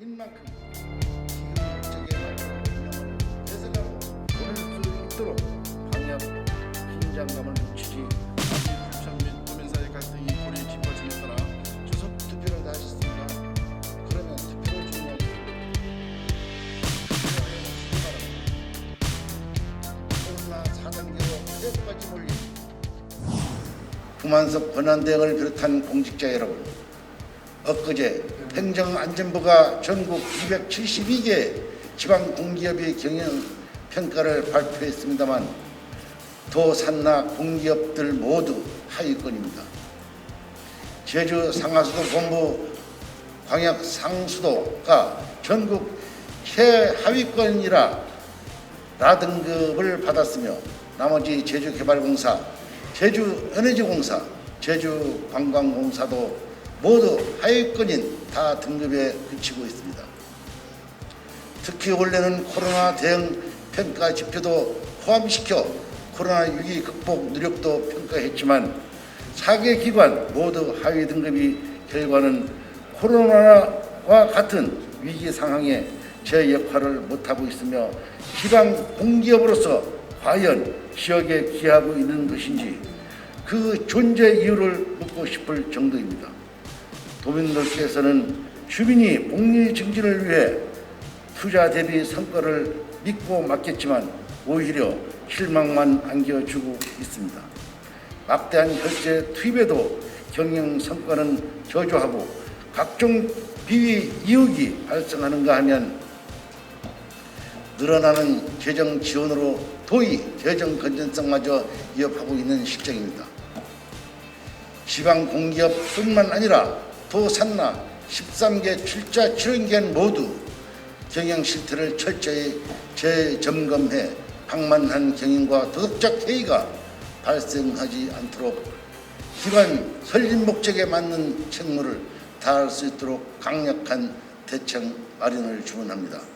인 만큼 지금 대세가 오를 수 있도록 방역 긴장감을 아시 불참 및 도민사의 갈등이 고리 짚어짐에 따라 주석 투표를 다 하셨습니까? 그러면 투표를 중요하게 코로나 4단계로 폐까지 몰린 구만석 권한대행을 비롯한 공직자 여러분 엊그제 행정안전부가 전국 272개 지방 공기업의 경영 평가를 발표했습니다만 도산나 공기업들 모두 하위권입니다. 제주 상하수도 본부 광역 상수도가 전국 최하위권이라 라등급을 받았으며 나머지 제주개발공사, 제주에너지공사, 제주관광공사도 모두 하위권인 다 등급에 그치고 있습니다. 특히 올해는 코로나 대응 평가 지표도 포함시켜 코로나 위기 극복 노력도 평가했지만 4개 기관 모두 하위 등급이 결과는 코로나와 같은 위기 상황에 제 역할을 못하고 있으며 지방 공기업으로서 과연 지역에 기하고 있는 것인지 그 존재 이유를 묻고 싶을 정도입니다. 도민들께서는 주민이 복리 증진을 위해 투자 대비 성과를 믿고 맡겼지만 오히려 실망만 안겨주고 있습니다. 막대한 혈세 투입에도 경영 성과는 저조하고 각종 비위 이익이 발생하는가 하면 늘어나는 재정 지원으로 도의 재정 건전성마저 위협하고 있는 실정입니다. 지방 공기업뿐만 아니라 도산나 13개 출자 출연기관 모두 경영 실태를 철저히 재점검해 방만한 경영과 도덕적 해이가 발생하지 않도록 기관 설립 목적에 맞는 책무를 다할 수 있도록 강력한 대책 마련을 주문합니다.